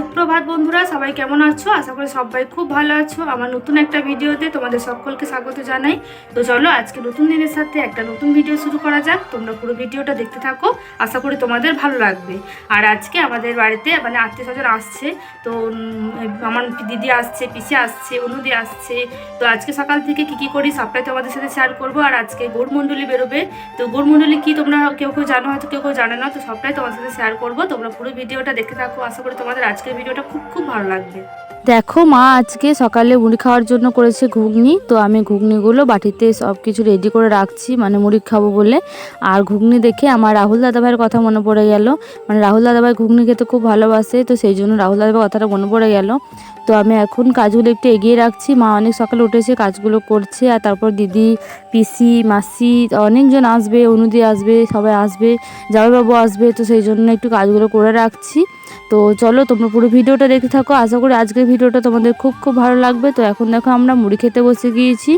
সুপ্রভাত বন্ধুরা, সবাই কেমন আছো? আশা করি সবাই খুব ভালো আছো। আমার নতুন একটা ভিডিওতে তোমাদের সকলকে স্বাগত জানাই। তো চলো, আজকে নতুন দিনের সাথে একটা নতুন ভিডিও শুরু করা যাক। তোমরা পুরো ভিডিওটা দেখতে থাকো। আশা করি তোমাদের ভালো লাগবে। আর আজকে আমাদের বাড়িতে মানে আত্মীয় স্বজন আসছে। তো আমার দিদি আসছে, পিসি আসছে, অনুদি আসছে। তো আজকে সকাল থেকে কি কি করি সবটাই তোমাদের সাথে শেয়ার করব। আর আজকে গৌরমণ্ডলী বেরোবে। তো গৌরমণ্ডলী কি তোমরা কেউ কেউ জানো, হয়তো কেউ কেউ জানে না। তো সবটাই তোমাদের সাথে শেয়ার করব। তোমরা পুরো ভিডিওটা দেখতে থাকো। আশা করি তোমাদের আজকের ভিডিওটা খুব খুব ভালো লাগবে। দেখো মা আজকে সকালে মুড়ি খাওয়ার জন্য করেছে ঘুগনি, তো আমি ঘুগনিগুলো বাটিতে সব কিছু রেডি করে রাখছি মানে মুড়ি খাব বলে। আর ঘুগনি দেখে আমার রাহুল দাদাভাইয়ের কথা মনে পড়ে গেল। মানে রাহুল দাদাভাই ঘুগনি খেতে খুব ভালোবাসে, তো সেই জন্য রাহুল দাদাভাই কথাটা মনে পড়ে গেল। তো আমি এখন কাজগুলো একটু এগিয়ে রাখছি। মা অনেক সকালে উঠেছে কাজগুলো করছে, আর তারপর দিদি, পিসি, মাসি, অনেকজন আসবে, অনুদি আসবে, সবাই আসবে, জামাইবাবু আসবে, তো সেই জন্য একটু কাজগুলো করে রাখছি। তো চলো তোমরা পুরো ভিডিওটা দেখতে থাকো। আশা করি আজকের ভিডিওটা তোমাদের খুব খুব ভালো লাগবে। তো এখন দেখো আমরা মুড়ি খেতে বসে গিয়েছি।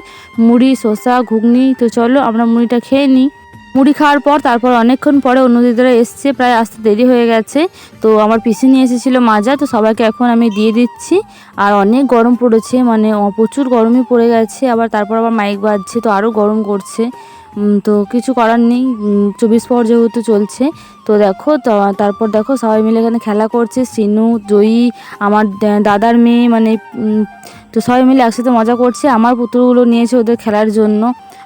মুড়ি, শসা, ঘুগনি। তো চলো আমরা মুড়িটা খেয়ে নিই। মুড়ি খাওয়ার পর, তারপর অনেকক্ষণ পরে অন্য দিদিরা এসছে। প্রায় আসতে দেরি হয়ে গেছে। তো আমার পিসি নিয়ে এসেছিল মাজা। তো সবাইকে এখন আমি দিয়ে দিচ্ছি। আর অনেক গরম পড়েছে। মানে প্রচুর গরমই পড়ে গেছে। আবার তারপর আবার মাইক বাজছে। তো আরও গরম করছে। তো কিছু করার নেই। চব্বিশ পর যেহেতু চলছে, তো দেখো তারপর দেখো সবাই মিলে এখানে খেলা করছে। সিনু, জয়ী, আমার দাদার মেয়ে মানে তো সবাই মিলে একসাথে মজা করছে। আমার পুতুলগুলো নিয়েছে ওদের খেলার জন্য।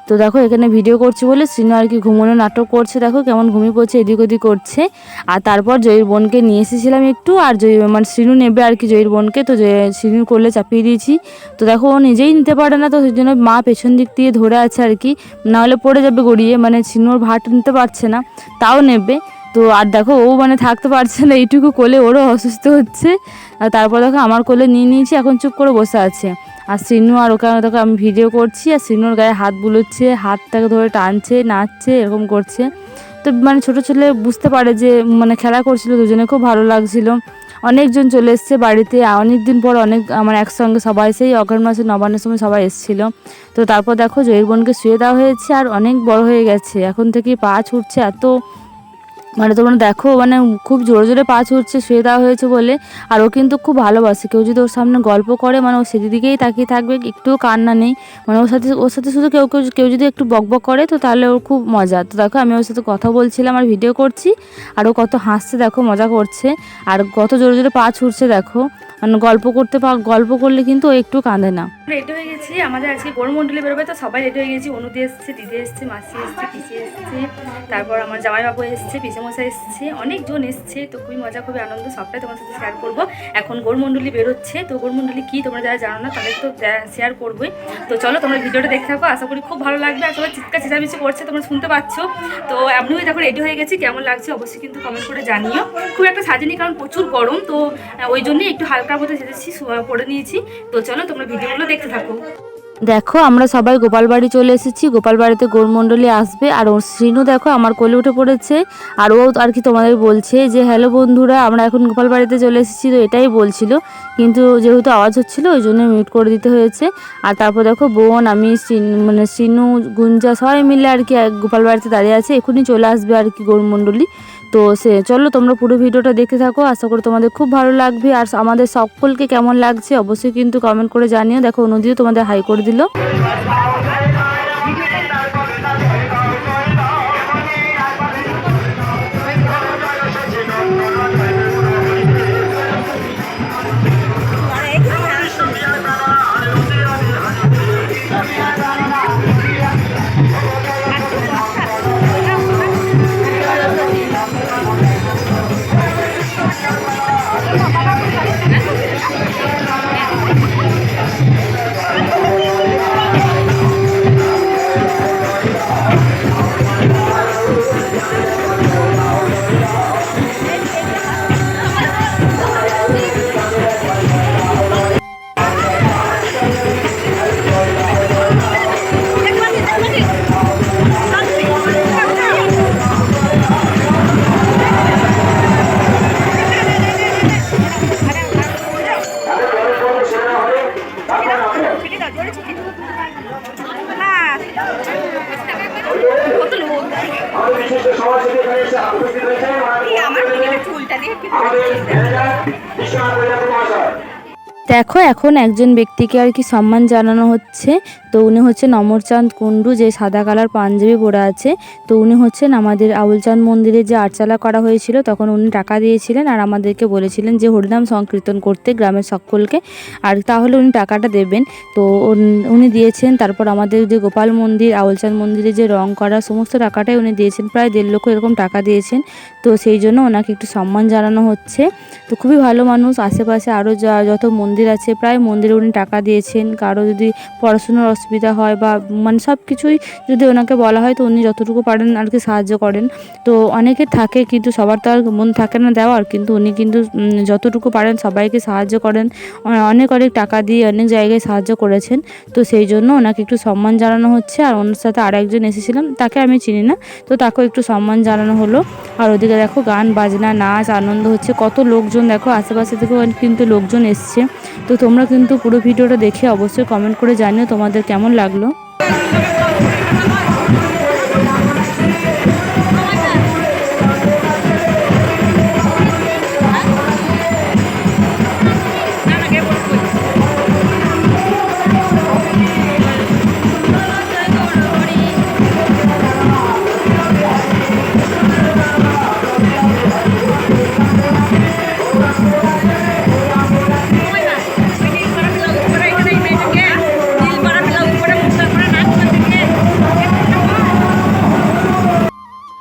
তো দেখো, এখানে ভিডিও করছি বলে শ্রীনু আর কি ঘুমানো নাটক করছে। দেখো কেমন ঘুমিয়ে পড়ছে, এদিক ওদিক করছে। আর তারপর জয়ীর বোনকে নিয়ে এসেছিলাম একটু, আর জয়ী মানে শ্রীনু নেবে আর কি জয়ীর বোনকে, তো শ্রীনু করলে চাপিয়ে দিয়েছি। তো দেখো, ও নিজেই নিতে পারে না, তো সেই জন্য মা পেছন দিক দিয়ে ধরে আছে আর কি। নাহলে পড়ে যাবে গড়িয়ে মানে শ্রীনুর ভাট নিতে পারছে না, তাও নেবে। তো আর দেখো, ও মানে থাকতে পারছে না, এইটুকু কোলে ওরও অসুস্থ হচ্ছে। আর তারপর দেখো, আমার কোলে নিয়ে নিয়েছি, এখন চুপ করে বসে আছে। আর সিনু আর ওখানে দেখো, আমি ভিডিও করছি, আর সিনুর গায়ে হাত বুলোচ্ছে, হাতটাকে ধরে টানছে, নাচছে, এরকম করছে। তো মানে ছোটো ছেলে বুঝতে পারে যে মানে খেলা করছিল, দুজনে খুব ভালো লাগছিল। অনেকজন চলে এসছে বাড়িতে অনেক দিন পর অনেক, আমার একসঙ্গে সবাই, সেই অগ্রহণ মাসে, নবান্নের সময় সবাই এসেছিল। তো তারপর দেখো, জয়ের বোনকে শুয়ে দেওয়া হয়েছে, আর অনেক বড় হয়ে গেছে। এখন থেকে পা ছুটছে এত মানে তোমরা দেখো মানে খুব জোরে জোরে পা ছুটছে শুয়ে দেওয়া হয়েছে বলে। আর ও কিন্তু খুব ভালোবাসে। কেউ যদি ওর সামনে গল্প করে মানে ও সেদিকেই তাকিয়ে থাকবে, একটুও কান্না নেই। মানে ওর সাথে ওর সাথে শুধু কেউ কেউ কেউ যদি একটু বকবক করে, তো তাহলে ওর খুব মজা। তো দেখো, আমি ওর সাথে কথা বলছিলাম আর ভিডিও করছি, আর ও কত হাসছে, দেখো, মজা করছে। আর কত জোরে জোরে পা ছুটছে, দেখো। মানে গল্প করতে পা গল্প করলে কিন্তু ও একটু কাঁদে না। রেডি হয়ে গেছি, আমাদের আজকে গৌরমণ্ডলী বেরোবে, তো সবাই রেডি হয়ে গেছি। অনুদি এসছে, দিদি এসছে, মাসি এসছে, পিসি এসছে, তারপর আমার জামাইবাবু এসছে, পিসেমশাই এসছে, অনেকজন এসছে, তো খুবই মজা, খুবই আনন্দ, সবটাই তোমার সাথে শেয়ার করব। এখন গৌরমণ্ডলী বেরোচ্ছে, তো গৌরমণ্ডলী কি তোমরা যারা জানো না, তাদের তো শেয়ার করবোই। তো চলো, তোমরা ভিডিওটা দেখতে থাকো, আশা করি খুব ভালো লাগবে। সবাই চিৎকার চেঁচামেচি করছে, তোমরা শুনতে পাচ্ছ। তো এমনিও দেখো রেডি হয়ে গেছি, কেমন লাগছে অবশ্যই কিন্তু কমেন্ট করে জানিও। খুব একটা সাজিনি, কারণ প্রচুর গরম, তো ওই জন্যই একটু হালকার মধ্যে সেজেছি পরে নিয়েছি। তো চলো, তোমরা ভিডিওগুলো দেখতে থাকো। দেখো, আমরা সবাই গোপাল বাড়ি চলে এসেছি। গোপাল বাড়িতে গৌরমণ্ডলী আসবে। আর ওর শ্রীনু দেখো, আমার কোলে উঠে পড়েছে। আর ও আর কি তোমাদের বলছে যে হ্যালো বন্ধুরা, আমরা এখন গোপাল বাড়িতে চলে এসেছি। তো এটাই বলছিল। কিন্তু যেহেতু আওয়াজ হচ্ছিল, ওই জন্য মিউট করে দিতে হয়েছে। আর তারপর দেখো, বোন, আমি মানে শ্রীনু, গুঞ্জা, সবাই মিলে আর কি গোপাল বাড়িতে দাঁড়িয়ে আছে। এখনই চলে আসবে আর কি গৌরমণ্ডলী তো সে, চলো তোমরা পুরো ভিডিওটা দেখে থাকো। আশা করি তোমাদের খুব ভালো লাগবে। আর আমাদের সকলকে কেমন লাগছে অবশ্যই কিন্তু কমেন্ট করে জানিও। দেখো নদীও তোমাদের হাই করে দিল। দেখো এখন একজন ব্যক্তিকে আর কি সম্মান জানানো হচ্ছে। তো উনি হচ্ছেন অমরচাঁদ কুণ্ডু, যে সাদা কালার পাঞ্জাবি পরে আছে। তো উনি হচ্ছেন আমাদের আউলচাঁদ মন্দিরে যে আরচালা করা হয়েছিল, তখন উনি টাকা দিয়েছিলেন আর আমাদেরকে বলেছিলেন যে হরিনাম সংকীর্তন করতে গ্রামের সকলকে। আর তাহলে উনি টাকাটা দেবেন। তো উনি দিয়েছেন, তারপর আমাদের যে গোপাল মন্দির, আউলচাঁদ মন্দিরে যে রং করা সমস্ত টাকাটাই উনি দিয়েছেন, প্রায় দেড় লক্ষ এরকম টাকা দিয়েছেন। তো সেই জন্য ওনাকে একটু সম্মান জানানো হচ্ছে। তো খুবই ভালো মানুষ, আশেপাশে আরও যা, যত মন্দির আছে, প্রায় মন্দিরে উনি টাকা দিয়েছেন। কারও যদি পড়াশোনার অসুবিধা হয় বা মানে সব কিছুই যদি ওনাকে বলা হয় তো উনি যতটুকু পারেন আর কি সাহায্য করেন। তো অনেকে থাকে কিন্তু সবার তো আর মন থাকে না দেওয়ার কিন্তু উনি কিন্তু যতটুকু পারেন সবাইকে সাহায্য করেন। অনেক অনেক টাকা দিয়ে অনেক জায়গায় সাহায্য করেছেন। তো সেই জন্য ওনাকে একটু সম্মান জানানো হচ্ছে আর ওনার সাথে আর একজন এসেছিলাম, তাকে আমি চিনি না। তো তাকেও একটু সম্মান জানানো হলো। আর ওদিকে দেখো গান, বাজনা, নাচ, আনন্দ হচ্ছে। কত লোকজন দেখো আশেপাশে থেকেও কিন্তু লোকজন এসছে। তো তোমরা কিন্তু পুরো ভিডিওটা দেখে অবশ্যই কমেন্ট করে জানিও তোমাদের কেমন লাগল?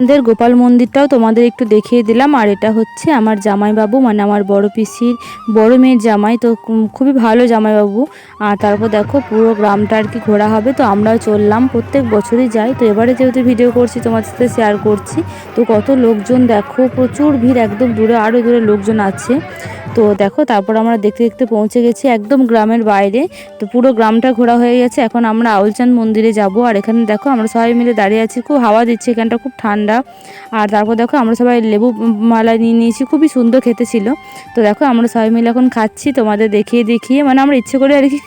আমাদের গোপাল মন্দিরটাও তোমাদের একটু দেখিয়ে দিলাম। আর এটা হচ্ছে আমার জামাইবাবু মানে আমার বড় পিসির, বড় মেয়ের জামাই। তো খুবই ভালো জামাইবাবু। আর তারপর দেখো পুরো গ্রামটা আর কি ঘোরা হবে। তো আমরাও চললাম, প্রত্যেক বছরই যাই। তো এবারে যেহেতু ভিডিও করছি, তোমাদের সাথে শেয়ার করছি, তো কত লোকজন দেখো, প্রচুর ভিড় একদম দূরে আরও দূরে লোকজন আছে। তো দেখো তারপর আমরা দেখতে দেখতে পৌঁছে গেছি একদম গ্রামের বাইরে। তো পুরো গ্রামটা ঘোরা হয়ে গেছে। এখন আমরা আউলচাঁদ মন্দিরে যাব। আর এখানে দেখো আমরা সবাই মিলে দাঁড়িয়ে আছি। খুব হাওয়া দিচ্ছে, এখানটা খুব ঠান্ডা। আর তারপর দেখো আমরা সবাই লেবু মালা নিয়ে নিয়েছি, খুবই সুন্দর খেতে ছিল। তো দেখো আমরা সবাই মিলে এখন খাচ্ছি, তোমাদের দেখিয়ে দেখিয়ে। মানে আমরা ইচ্ছে করে আর কি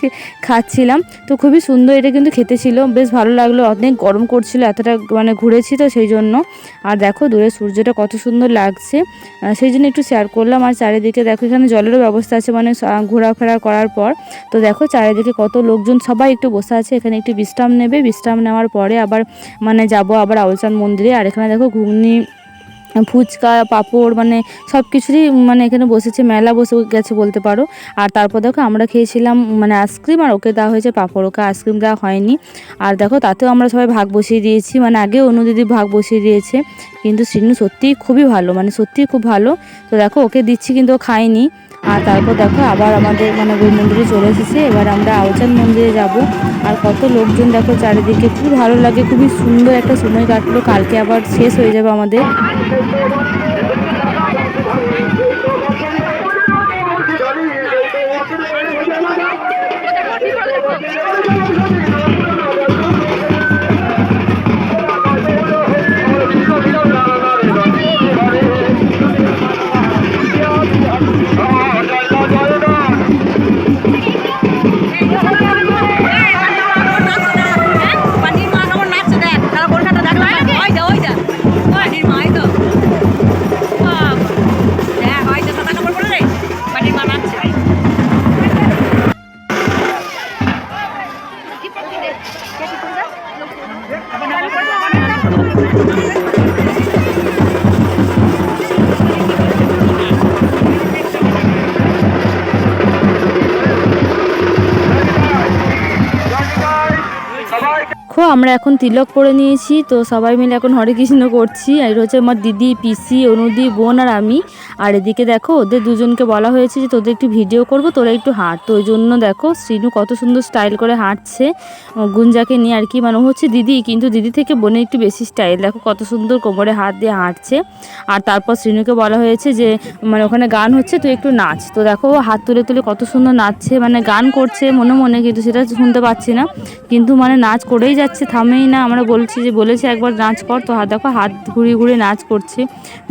খাচ্ছিলাম। তো খুবই সুন্দর এটা কিন্তু খেতে ছিল, বেশ ভালো লাগল। অনেক গরম করছিল, এতটা মানে ঘুরেছি তো সেই জন্য। আর দেখো দূরে সূর্যটা কত সুন্দর লাগছে। সেই জন্য একটু শেয়ার করলাম। আর চারিদিকে দেখো এখানে জলেরও ব্যবস্থা আছে মানে ঘোরাফেরা করার পর। তো দেখো চারিদিকে কত লোকজন, সবাই একটু বসে আছে। এখানে একটু বিশ্রাম নেবে। বিশ্রাম নেওয়ার পরে আবার মানে যাব আবার আউলচাঁদ মন্দিরে। আর এখানে দেখো ঘুগনি, ফুচকা, পাঁপড় মানে সব কিছুরই মানে এখানে বসেছে, মেলা বসে গেছে বলতে পারো। আর তারপর দেখো আমরা খেয়েছিলাম মানে আইসক্রিম আর ওকে দেওয়া হয়েছে পাঁপড়, ওকে আইসক্রিম দেওয়া হয়নি। আর দেখো তাতেও আমরা সবাই ভাগ বসিয়ে দিয়েছি মানে আগে অনু দিদি ভাগ বসিয়ে দিয়েছে, কিন্তু সিনু সত্যিই খুবই ভালো মানে সত্যিই খুব ভালো। তো দেখো ওকে দিচ্ছি কিন্তু ও খায়নি। আর তারপর দেখো আবার আমাদের মানে ওই মন্দিরে চলে এসেছে। এবার আমরা আওচান মন্দিরে যাব। আর কত লোকজন দেখো চারিদিকে খুব ভালো লাগে, খুবই সুন্দর একটা সময় কাটলো। কালকে আবার শেষ হয়ে যাবে আমাদের। আমরা এখন তিলক পরে নিয়েছি, তো সবাই মিলে এখন হরে কৃষ্ণ করছি। আর হচ্ছে আমার দিদি, পিসি, অনুদি, বোন আর আমি। আর এদিকে দেখো, ওদের দুজনকে বলা হয়েছে যে তোদের একটু ভিডিও করব, তোরা একটু হাঁট। তো ওই জন্য দেখো, শ্রীনু কত সুন্দর স্টাইল করে হাঁটছে। গুঞ্জাকে নিয়ে আর কি মানে হচ্ছে দিদি, কিন্তু দিদি থেকে বোনের একটু বেশি স্টাইল। দেখো কত সুন্দর কোমরে হাত দিয়ে হাঁটছে। আর তারপর শ্রীনুকে বলা হয়েছে যে মানে ওখানে গান হচ্ছে, তুই একটু নাচ। তো দেখো হাত তুলে তুলে কত সুন্দর নাচছে মানে গান করছে মনে মনে, কিন্তু সেটা শুনতে পাচ্ছি না। কিন্তু মানে নাচ করেই যাচ্ছে থামেই না, আমরা বলছি যে, বলেছি একবার নাচ কর। তো হাত দেখো হাত ঘুরিয়ে ঘুরিয়ে নাচ করছে।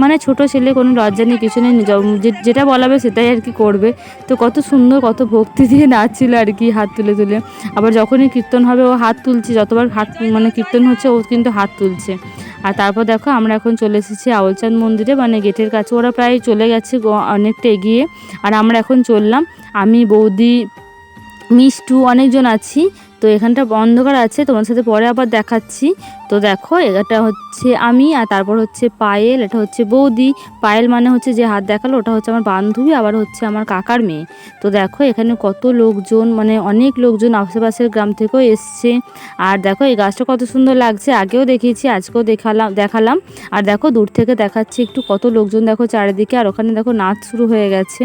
মানে ছোট ছেলে কোনো লজ্জা নেই কিছু নেই যেটা বলাবে সেটাই আর কি করবে। তো কত সুন্দর, কত ভক্তি দিয়ে নাচছিল আর কি হাত তুলে তুলে। আবার যখনই কীর্তন হবে, ও হাত তুলছে, যতবার হাত মানে কীর্তন হচ্ছে, ও কিন্তু হাত তুলছে। আর তারপর দেখো, আমরা এখন চলে এসেছি আউলচাঁদ মন্দিরে মানে গেটের কাছে। ওরা প্রায় চলে গেছে অনেকটা এগিয়ে। আর আমরা এখন চললাম। আমি, বৌদি, মিষ্টু অনেকজন আছি। তো এখানটা অন্ধকার আছে, তোমার সাথে পরে আবার দেখাচ্ছি। তো দেখো, এটা হচ্ছে আমি আর তারপর হচ্ছে পায়েল, এটা হচ্ছে বৌদি। পায়েল মানে হচ্ছে যে হাত দেখাল, ওটা হচ্ছে আমার বান্ধবী, আবার হচ্ছে আমার কাকার মেয়ে। তো দেখো, এখানে কত লোকজন মানে অনেক লোকজন আশেপাশের গ্রাম থেকেও এসছে। আর দেখো, এই গাছটা কত সুন্দর লাগছে, আগেও দেখিয়েছি, আজকেও দেখালাম দেখালাম। আর দেখো, দূর থেকে দেখাচ্ছি, একটু কত লোকজন দেখো চারিদিকে। আর ওখানে দেখো নাচ শুরু হয়ে গেছে।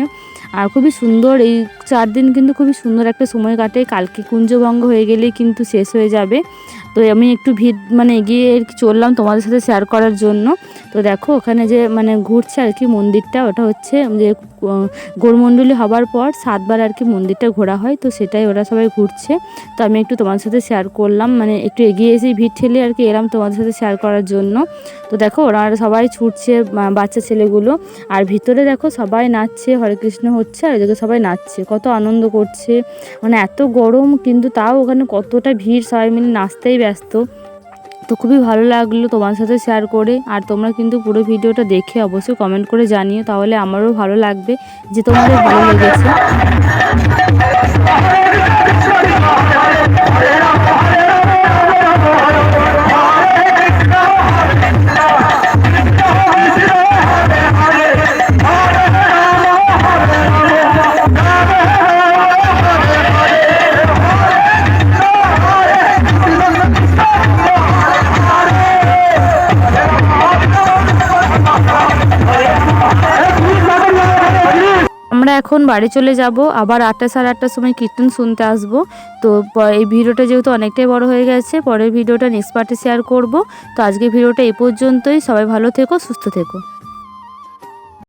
আর খুবই সুন্দর, এই চার দিন কিন্তু খুবই সুন্দর একটা সময় কাটে, কালকে কুঞ্জভঙ্গ হয়ে গেলেই কিন্তু শেষ হয়ে যাবে। তো আমি একটু ভিড় মানে এগিয়ে আর কি চললাম তোমাদের সাথে শেয়ার করার জন্য। তো দেখো ওখানে যে মানে ঘুরছে আর কি মন্দিরটা, ওটা হচ্ছে যে গৌরমণ্ডলী হবার পর সাতবার আর কি মন্দিরটা ঘোরা হয়। তো সেটাই ওরা সবাই ঘুরছে। তো আমি একটু তোমাদের সাথে শেয়ার করলাম মানে একটু এগিয়ে এসে ভিড় ঠেলে আর কি এলাম তোমাদের সাথে শেয়ার করার জন্য। তো দেখো ওরা সবাই ছুটছে বাচ্চা ছেলেগুলো। আর ভিতরে দেখো সবাই নাচছে, হরে কৃষ্ণ হচ্ছে, আর এদিকে সবাই নাচছে। কত আনন্দ করছে। মানে এত গরম, কিন্তু তাও ওখানে কতটা ভিড়? সবাই মিলে নাচতেই ব্যস্ত। তো খুবই ভালো লাগল তোমার সাথে শেয়ার করে। আর তোমরা কিন্তু পুরো ভিডিওটা দেখে অবশ্যই কমেন্ট করে জানিও, তাহলে আমারও ভালো লাগবে। যে তোমাদের ভালো লেগেছে। এখন বাড়ি চলে যাব। আবার আটটা সাড়ে আটটার সময় কীর্তন শুনতে আসব। তো এই ভিডিওটা যেহেতু অনেকটাই বড় হয়ে গেছে, পরের ভিডিওটা নেক্সট পার্টে শেয়ার করব। তো আজকে ভিডিওটা এই পর্যন্তই। সবাই ভালো থেকো, সুস্থ থেকো।